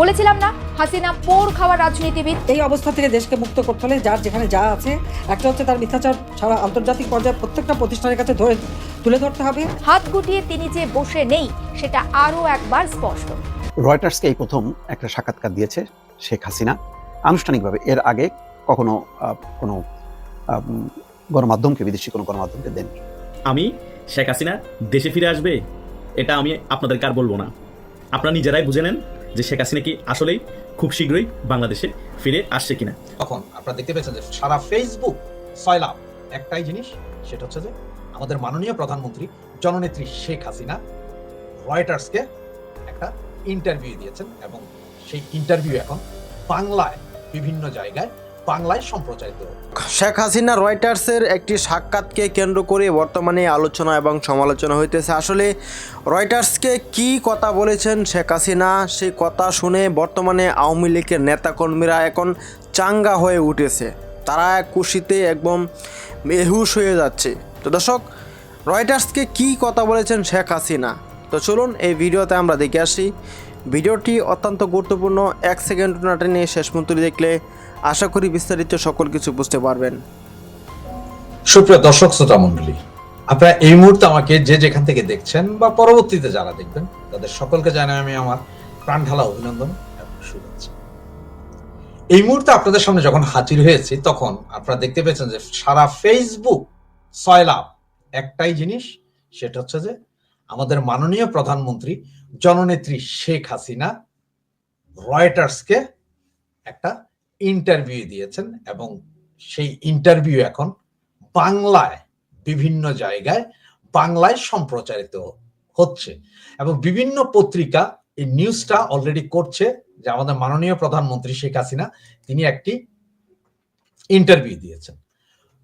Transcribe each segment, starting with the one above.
বলেছিলাম না হাসিনা পোর খাওয়া রাজনীতিবিদ। এই অবস্থা থেকে দেশকে মুক্ত করতে হলে যার যেখানে যা আছে একটা হচ্ছে তার মিথ্যাচার সারা আন্তর্জাতিক পর্যায়ে প্রত্যেকটা প্রতিষ্ঠানের কাছে ধরে তুলে ধরতে হবে। হাত গুটিয়ে তিনি যে বসে নেই সেটা আরও একবার স্পষ্ট। রয়টার্সকে এই প্রথম একটা সাক্ষাৎকার দিয়েছে শেখ হাসিনা। আনুষ্ঠানিকভাবে এর আগে কখনো আহ, কোনো গণমাধ্যমকে বিদেশি কোনো গণমাধ্যমকে দেননি। আমি শেখ হাসিনা দেশে ফিরে আসবে এটা আমি আপনাদেরকে আর বলব না। আপনারা নিজেরাই বুঝে নেন যে শেখ হাসিনা কি আসলেই খুব শীঘ্রই বাংলাদেশে ফিরে আসছে কিনা। তখন আপনারা দেখতে পেয়েছেন যে সারা ফেসবুক সয়লাভ একটাই জিনিস, সেটা হচ্ছে যে আমাদের মাননীয় প্রধানমন্ত্রী জননেত্রী শেখ হাসিনা রয়টার্সকে একটা ইন্টারভিউ দিয়েছেন এবং সেই ইন্টারভিউ এখন বাংলায় বিভিন্ন জায়গায় বাংলায় সম্প্রচারিত। শেখ হাসিনা রয়টার্সের একটি সাক্ষাৎকে কেন্দ্র করে বর্তমানে আলোচনা এবং সমালোচনা হইতেছে। আসলে রয়টার্সকে কি কথা বলেছেন শেখ হাসিনা? সেই কথা শুনে বর্তমানে আওয়ামী লীগের নেতাকর্মীরা এখন চাঙ্গা হয়ে উঠেছে। তারা খুশিতে একদম বেহুশ হয়ে যাচ্ছে। তো দর্শক, রয়টার্সকে কি কথা বলেছেন শেখ হাসিনা? তো চলুন এই ভিডিওতে আমরা দেখে আসি। ভিডিওটি অত্যন্ত গুরুত্বপূর্ণ। এক সেকেন্ড না টেনে শেষ মন্ত্রী দেখলে আশা করি বিস্তারিত সকল কিছু বুঝতে পারবেন। সুপ্রিয় দর্শক শ্রোতা মন্ডলী আপনারা এই মুহূর্তে আমাকে যে যেখান থেকে দেখছেন বা পরবর্তীতে যারা দেখবেন, তাদের সকলকে জানাই আমি আমার প্রাণ ঢালা অভিনন্দন এই মুহূর্তে আপনাদের সামনে যখন হাজির হয়েছি, তখন আপনারা দেখতে পেয়েছেন যে সারা ফেসবুক সয়লাভ একটাই জিনিস, সেটা হচ্ছে যে আমাদের মাননীয় প্রধানমন্ত্রী জননেত্রী শেখ হাসিনা রয়টার্সকে একটা ইন্টারভিউ দিয়েছেন এবং সেই ইন্টারভিউ এখন বাংলায়, বিভিন্ন জায়গায় বাংলায় সম্প্রচারিত হচ্ছে এবং বিভিন্ন পত্রিকা এই নিউজটা অলরেডি করছে যে আমাদের মাননীয় প্রধানমন্ত্রী শেখ হাসিনা, তিনি একটি ইন্টারভিউ দিয়েছেন।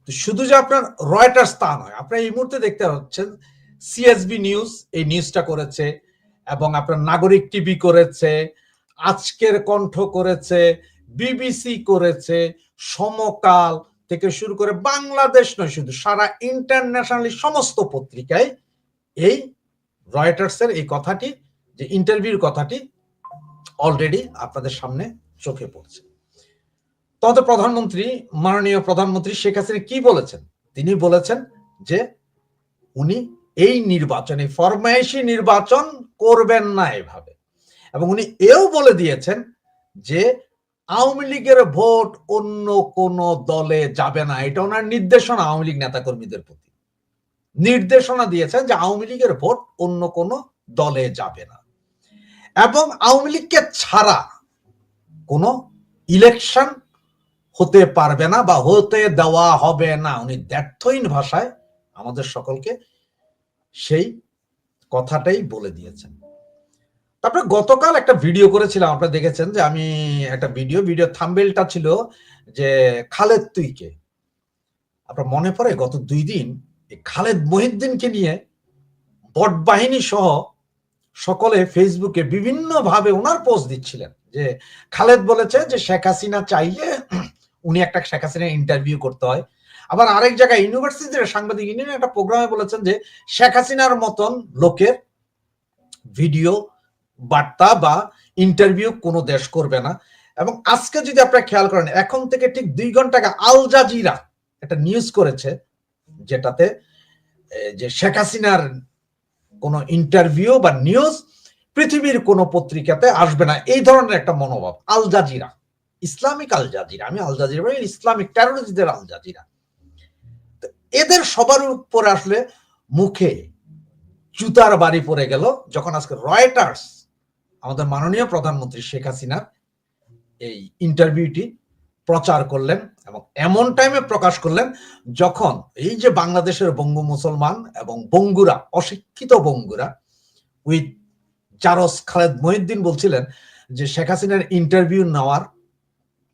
তো শুধু যে আপনার রয়টার্স তা নয়, আপনার এই মুহূর্তে দেখতে পাচ্ছেন সিএসবি নিউজ এই নিউজটা করেছে এবং আপনার নাগরিক টিভি করেছে, আজকের কণ্ঠ করেছে বিবিসি করেছে সমকাল থেকে শুরু করে বাংলাদেশ নয়, শুধু সারা ইন্টারন্যাশনালি সমস্ত পত্রিকায় এই রয়টার্সের এই কথাটি, যে ইন্টারভিউর কথাটি অলরেডি আপনাদের সামনে চোখে পড়ছে। তোমাদের প্রধানমন্ত্রী, মাননীয় প্রধানমন্ত্রী শেখ হাসিনা কি বলেছেন? তিনি বলেছেন যে উনি এই নির্বাচনে ফরমাইশি নির্বাচন করবেন না এভাবে। এবং উনি এও বলে দিয়েছেন যে আওয়ামী লীগের ভোট অন্য কোন দলে যাবে না। এটা ওনার নির্দেশনা আওয়ামী লীগ নেতাকর্মীদের প্রতি। নির্দেশনা দিয়েছেন যে আওয়ামী লীগের ভোট অন্য কোন দলে যাবে না। এবং আওয়ামী লীগকে ছাড়া কোন ইলেকশন হতে পারবে না বা হতে দেওয়া হবে না। উনি দ্ব্যর্থহীন ভাষায় আমাদের সকলকে সেই কথাটাই বলে দিয়েছেন। তারপরে গতকাল একটা ভিডিও করেছিলাম, আপনারা দেখেছেন যে আমি একটা ভিডিও ভিডিও থাম্বেলটা ছিল যে খালেদ তুইকে। আপনার মনে পড়ে গত দুই দিন খালেদ মহিদ্দিনকে নিয়ে বট বাহিনী সহ সকলে ফেসবুকে বিভিন্ন ভাবে ওনার পোস্ট দিচ্ছিলেন যে খালেদ বলেছে যে শেখ হাসিনা চাইলে উনি একটা শেখ হাসিনা ইন্টারভিউ করতে হয়। আবার আরেক জায়গায় ইউনিভার্সিটির সাংবাদিক ইউনিয়ন একটা প্রোগ্রামে বলেছেন যে শেখ হাসিনার মতন লোকের ভিডিও বার্তা বা ইন্টারভিউ কোনো দেশ করবে না। এবং আজকে যদি আপনারা খেয়াল করেন, এখন থেকে ঠিক দুই ঘণ্টা আল জাজিরা একটা নিউজ করেছে, যেটাতে যে শেখ হাসিনার কোনো ইন্টারভিউ বা নিউজ পৃথিবীর কোনো পত্রিকাতে আসবে না। এই ধরনের একটা মনোভাব, Al Jazeera, Islamic Al Jazeera. আমি আল জাজিরা বলি ইসলামিক টেরোরিস্টদের আল জাজিরা। এদের সবার উপরে আসলে মুখে জুতার বাড়ি পড়ে গেল, যখন আজকে রয়টার্স আমাদের মাননীয় প্রধানমন্ত্রী শেখ হাসিনার এই ইন্টারভিউটি প্রচার করলেন এবং এমন টাইমে প্রকাশ করলেন যখন এই যে বাংলাদেশের বঙ্গ মুসলমান এবং বঙ্গুরা, অশিক্ষিত বঙ্গুরা উইথ জারস খালেদ মহিউদ্দিন বলছিলেন যে শেখ হাসিনার ইন্টারভিউ নেওয়ার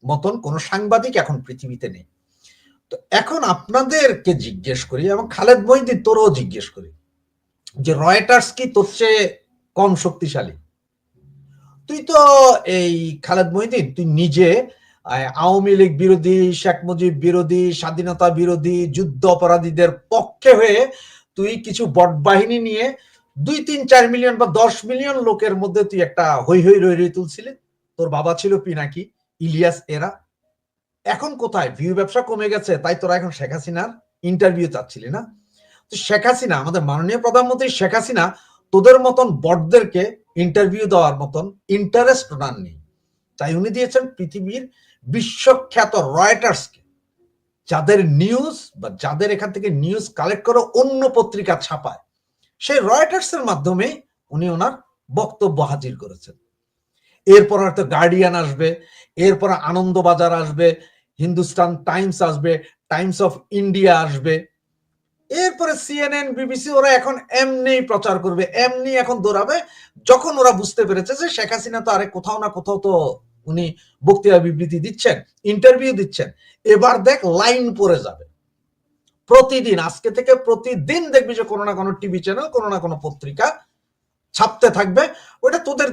মতন কোন সাংবাদিক এখন পৃথিবীতে নেই। তো এখন আপনাদেরকে জিজ্ঞেস করি এবং খালেদ মহিউদ্দিন তোরও জিজ্ঞেস করি যে রয়টার্স কি তোর চেয়ে কম শক্তিশালী? তুই তো এই খালেদ মহিউদ্দিন, তুই নিজে আওয়ামী লীগ বিরোধী, শেখ মুজিব বিরোধী, স্বাধীনতা বিরোধী, যুদ্ধ অপরাধীদের পক্ষে হয়ে তুই কিছু বট বাহিনী নিয়ে দুই তিন চার মিলিয়ন বা দশ মিলিয়ন লোকের মধ্যে তুই একটা হই হই রই রই তুলছিলি? তোর বাবা ছিল পিনাকি ইলিয়াস এরা? এখন কোথায়? ভিউ ব্যবসা কমে গেছে, তাই তোরা এখন শেখ হাসিনার ইন্টারভিউ চাচ্ছিলি না? তো শেখ হাসিনা, আমাদের মাননীয় প্রধানমন্ত্রী শেখ হাসিনা তোদের মতন বটদেরকে ইন্টারভিউ দেওয়ার মতন ইন্টারেস্ট ওনার নেই। তাই উনি দিয়েছেন পৃথিবীর বিশ্বখ্যাত রয়টার্সকে। যাদের নিউজ বা যাদের এখান থেকে নিউজ কালেক্ট করে অন্য পত্রিকা ছাপায়, সেই রয়টার্স এর মাধ্যমে উনি ওনার বক্তব্য হাজির করেছেন। এরপর হয়তো গার্ডিয়ান আসবে, এরপর আনন্দবাজার আসবে হিন্দুস্তান টাইমস আসবে টাইমস অফ ইন্ডিয়া আসবে এরপরে সিএনএন বিবিসি ওরা এখন এমনি প্রচার করবে, এমনি এখন দৌড়াবে। যখন ওরা বুঝতে পেরেছে যে শেখ হাসিনা তো আরে কোথাও না কোথাও তো উনি বক্তৃতা বিবৃতি দিচ্ছেন ইন্টারভিউ দিচ্ছেন, এবার দেখ লাইন পড়ে যাবে। প্রতিদিন, আজকে থেকে প্রতিদিন দেখবি যে কোনো না কোনো টিভি চ্যানেল কোনো না কোনো পত্রিকা ছাপতে থাকবে। ওটা তোদের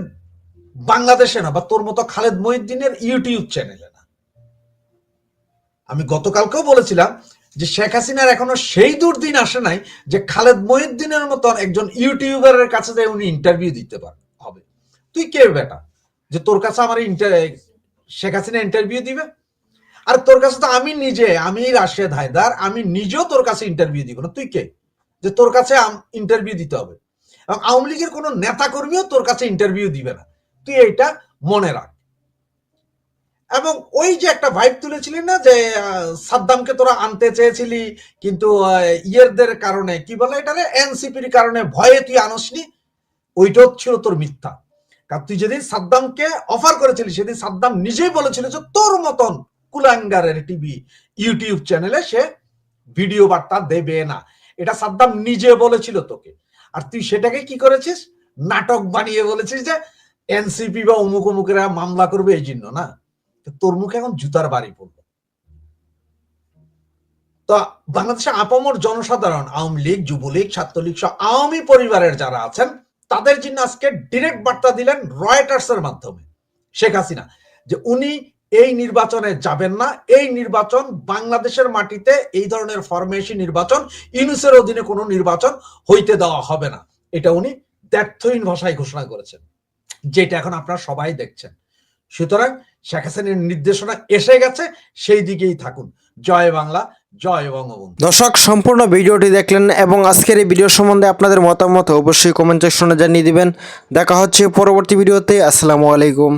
বাংলাদেশে না, বা তোর মতো খালেদ মহিউদ্দিনের ইউটিউব চ্যানেলে না। আমি গতকালকেও বলেছিলাম যে শেখ হাসিনার এখনও সেই দুর্দিন আসে নাই যে খালেদ মহিউদ্দিনের মতন একজন ইউটিউবারের কাছে যে উনি ইন্টারভিউ দিতে পারে হবে। তুই কে বেটা? যে তোর কাছে আমার শেখ হাসিনা ইন্টারভিউ দিবে? আর তোর কাছে তো আমি নিজে, আমি রাশেদ হায়দার, আমি নিজেও তোর কাছে ইন্টারভিউ দিব না। তুই কে? যে তোর কাছে ইন্টারভিউ দিতে হবে। এবং আওয়ামী লীগের কোনো নেতা কর্মীও তোর কাছে ইন্টারভিউ দিবে না। তুই এইটা মনে রাখ। এবং ওই যে একটা ভাইব তুলেছিলি না যে সাদ্দামকে তোরা আনতে চেয়েছিলি, কিন্তু ইয়েরদের কারণে, কি বলে এটারে এনসিপির কারণে ভয়ে তুই আনসনি, ওইটাও ছিল তোর মিথ্যা। কারণ তুই যেদিন সাদ্দামকে অফার করেছিলি, সেদিন সাদ্দাম নিজেই বলেছিল যে তোর মতন কুলাঙ্গারের টিভি ইউটিউব চ্যানেলে সে ভিডিও বার্তা দেবে না। এটা সাদ্দাম নিজে বলেছিল তোকে। আর তুই সেটাকে কি করেছিস? নাটক বানিয়ে বলেছিস যে, এনসিপি বা অমুক অমুকেরা মামলা করবে, এই জন্য না? তোর মুখে এখন জুতার বাড়ি পড়বে তো বাংলাদেশে আপামর জনসাধারণ, আওয়ামী লীগ, যুবলীগ, ছাত্রলীগ সহ আওয়ামী পরিবারের যারা আছেন, তাদের জন্য আজকে ডিরেক্ট বার্তা দিলেন রয়টার্স এর মাধ্যমে শেখ হাসিনা যে উনি এই নির্বাচনে যাবেন না। এই নির্বাচন বাংলাদেশের মাটিতে এই ধরনের ফরমেশি নির্বাচন, ইউনুসের অধীনে কোনো নির্বাচন হইতে দেওয়া হবে না। এটা উনি দ্ব্যর্থহীন ভাষায় ঘোষণা করেছেন। যেটা এখন আপনারা সবাই দেখছেন। সুতরাং শেখ হাসিনার নির্দেশনা এসে গেছে, সেই দিকেই থাকুন। জয় বাংলা, জয় বঙ্গবন্ধু। দর্শক, সম্পূর্ণ ভিডিওটি দেখলেন এবং আজকের এই ভিডিও সম্বন্ধে আপনাদের মতামত অবশ্যই কমেন্ট সেকশনে জানিয়ে দিবেন। দেখা হচ্ছে পরবর্তী ভিডিওতে। আসসালামু আলাইকুম।